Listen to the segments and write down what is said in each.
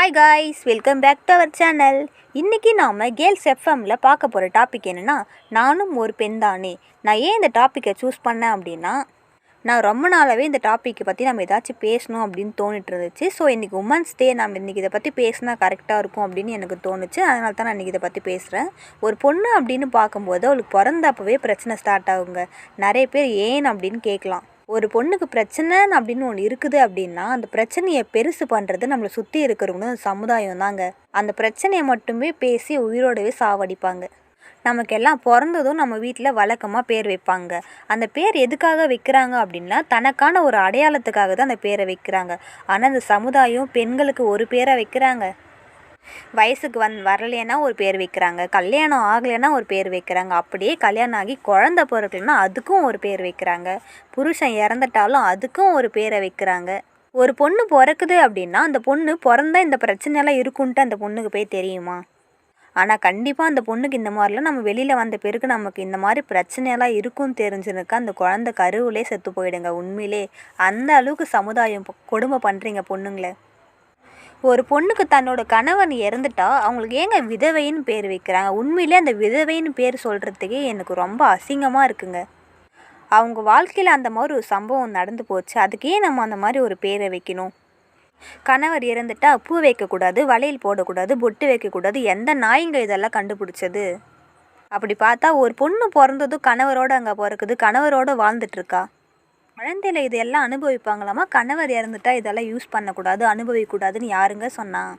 Hi guys welcome back to our channel இன்றைக்கி நாம் girls எஃப்எம்மில் பார்க்க போகிற டாபிக் என்னென்னா நானும் ஒரு பெண் தானே. நான் ஏன் இந்த டாப்பிக்கை சூஸ் பண்ணேன் அப்படின்னா நான் ரொம்ப நாளாகவே இந்த டாப்பிக்கை பற்றி நம்ம ஏதாச்சும் பேசணும் அப்படின்னு தோணிட்டு இருந்துச்சு ஸோ இன்றைக்கி உமன்ஸ் டே நம்ம இன்றைக்கி இதை பற்றி பேசினா கரெக்டாக இருக்கும் அப்படின்னு எனக்கு தோணுச்சு. அதனால தான் நான் இன்றைக்கி இதை பற்றி பேசுகிறேன் ஒரு பொண்ணு அப்படின்னு பார்க்கும்போது அவளுக்கு பிறந்தப்பவே பிரச்சனை ஸ்டார்ட் ஆகுங்க. நிறைய பேர் ஏன் அப்படின்னு கேட்கலாம். ஒரு பொண்ணுக்கு பிரச்சனை அப்படின்னு ஒன்று இருக்குது அப்படின்னா அந்த பிரச்சனையை பெருசு பண்ணுறது நம்மளை சுற்றி இருக்கிறவங்க சமுதாயம் தாங்க. அந்த பிரச்சனையை மட்டுமே பேசி உயிரோடவே சாவடிப்பாங்க. நமக்கெல்லாம் பிறந்ததும் நம்ம வீட்டில் வழக்கமாக பேர் வைப்பாங்க. அந்த பேர் எதுக்காக வைக்கிறாங்க அப்படின்னா தனக்கான ஒரு அடையாளத்துக்காக தான் அந்த பேரை வைக்கிறாங்க. ஆனால் அந்த சமுதாயம் பெண்களுக்கு ஒரு பேரை வைக்கிறாங்க. வயசுக்கு வந் வரலைன்னா ஒரு பேர் வைக்கிறாங்க. கல்யாணம் ஆகலைன்னா ஒரு பேர் வைக்கிறாங்க. அப்படியே கல்யாணம் ஆகி குழந்த பிறக்கலைன்னா அதுக்கும் ஒரு பேர் வைக்கிறாங்க. புருஷன் இறந்துட்டாலும் அதுக்கும் ஒரு பேரை வைக்கிறாங்க. ஒரு பொண்ணு பிறக்குது அப்படின்னா அந்த பொண்ணு பிறந்தா இந்த பிரச்சனையெல்லாம் இருக்குன்ட்டு அந்த பொண்ணுக்கு போய் தெரியுமா? ஆனால் கண்டிப்பாக அந்த பொண்ணுக்கு இந்த மாதிரிலாம் நம்ம வெளியில் வந்த பிறகு நமக்கு இந்த மாதிரி பிரச்சனையெல்லாம் இருக்கும்னு தெரிஞ்சிருக்கா. அந்த குழந்தை கருவிலே செத்து போயிடுங்க உண்மையிலே. அந்த அளவுக்கு சமுதாயம் கொடுமை பண்ணுறீங்க பொண்ணுங்களை. ஒரு பொண்ணுக்கு தன்னோட கணவன் இறந்துட்டா அவங்களுக்கு ஏங்க விதவைன்னு பேர் வைக்கிறாங்க? உண்மையிலே அந்த விதவைன்னு பேர் சொல்கிறதுக்கே எனக்கு ரொம்ப அசிங்கமாக இருக்குங்க. அவங்க வாழ்க்கையில் அந்த மாதிரி ஒரு சம்பவம் நடந்து போச்சு. அதுக்கே நம்ம அந்த மாதிரி ஒரு பேரை வைக்கணும். கணவர் இறந்துட்டா பூ வைக்கக்கூடாது வளையல் போடக்கூடாது பொட்டு வைக்கக்கூடாது எந்த நாய்ங்க இதெல்லாம் கண்டுபிடிச்சது? அப்படி பார்த்தா ஒரு பொண்ணு பிறந்ததும் கணவரோட அங்கே பிறக்குது கணவரோட வாழ்ந்துட்டுருக்கா. குழந்தையில இதெல்லாம் அனுபவிப்பாங்களாமா? கணவர் இறந்துட்டா இதெல்லாம் யூஸ் பண்ணக்கூடாது அனுபவிக்கக்கூடாதுன்னு யாருங்க சொன்னா?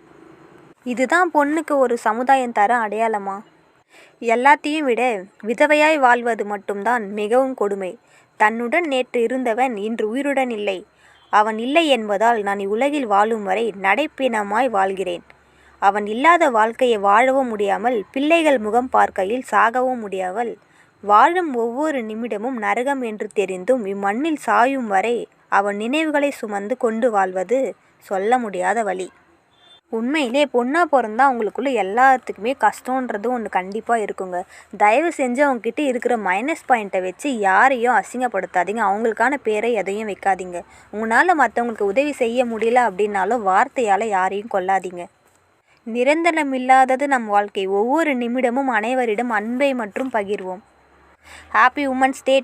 இதுதான் பொண்ணுக்கு ஒரு சமுதாயம் தர அடையாளமா? எல்லாத்தையும் விட விதவையாய் வாழ்வது மட்டும்தான் மிகவும் கொடுமை. தன்னுடன் நேற்று இருந்தவன் இன்று உயிருடன் இல்லை. அவன் இல்லை என்பதால் நான் இவ்வுலகில் வாழும் வரை நடைப்பிணமாய் வாழ்கிறேன். அவன் இல்லாத வாழ்க்கையை வாழவும் முடியாமல் பிள்ளைகள் முகம் பார்க்கையில் சாகவும் முடியாமல் வாழும் ஒவ்வொரு நிமிடமும் நரகம் என்று தெரிந்தும் இம்மண்ணில் சாயும் வரை அவன் நினைவுகளை சுமந்து கொண்டு வாழ்வது சொல்ல முடியாத வழி. உண்மையிலே பொண்ணாக பிறந்தா அவங்களுக்குள்ள எல்லாத்துக்குமே கஷ்டன்றது ஒன்று கண்டிப்பாக இருக்குங்க. தயவு செஞ்சு அவங்கக்கிட்ட இருக்கிற மைனஸ் பாயிண்ட்டை வச்சு யாரையும் அசிங்கப்படுத்தாதீங்க. அவங்களுக்கான பேரை எதையும் வைக்காதீங்க. உங்களால் மற்றவங்களுக்கு உதவி செய்ய முடியல அப்படின்னாலும் வார்த்தையால் யாரையும் கொல்லாதீங்க. நிரந்தரமில்லாதது நம் வாழ்க்கை. ஒவ்வொரு நிமிடமும் அனைவரிடம் அன்பை மற்றும் பகிர்வோம். Happy women's day